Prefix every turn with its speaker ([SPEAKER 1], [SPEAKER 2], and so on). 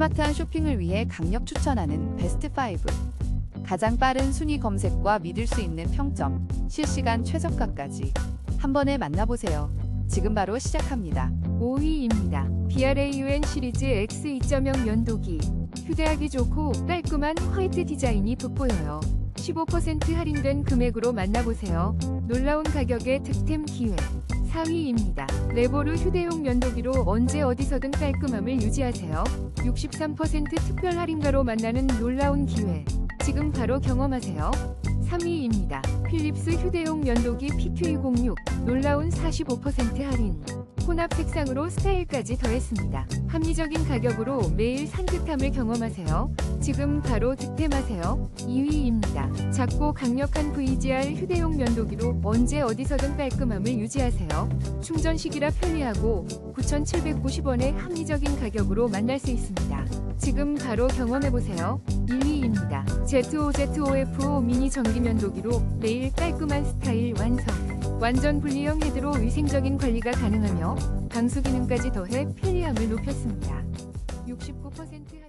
[SPEAKER 1] 스마트한 쇼핑을 위해 강력 추천하는 베스트 5. 가장 빠른 순위 검색과 믿을 수 있는 평점, 실시간 최저가까지 한 번에 만나보세요. 지금 바로 시작합니다.
[SPEAKER 2] 5위입니다. BRAUN 시리즈 X 2.0 면도기. 휴대하기 좋고 깔끔한 화이트 디자인이 돋보여요. 15% 할인된 금액으로 만나보세요. 놀라운 가격의 득템 기회. 4위입니다. 레보르 휴대용 면도기로 언제 어디서든 깔끔함을 유지하세요. 63% 특별 할인가로 만나는 놀라운 기회. 지금 바로 경험하세요. 3위입니다. 필립스 휴대용 면도기 PQ206 놀라운 45% 할인. 혼합 색상으로 스타일까지 더했습니다. 합리적인 가격으로 매일 산뜻함을 경험하세요. 지금 바로 득템하세요. 2위입니다. 작고 강력한 VGR 휴대용 면도기로 언제 어디서든 깔끔함을 유지하세요. 충전식이라 편리하고 9,790원의 합리적인 가격으로 만날 수 있습니다. 지금 바로 경험해보세요. 1위입니다. Z5ZOF5 미니 전기 면도기로 매일 깔끔한 스타일 완성. 완전 분리형 헤드로 위생적인 관리가 가능하며 방수 기능까지 더해 편리함을 높였습니다. 69%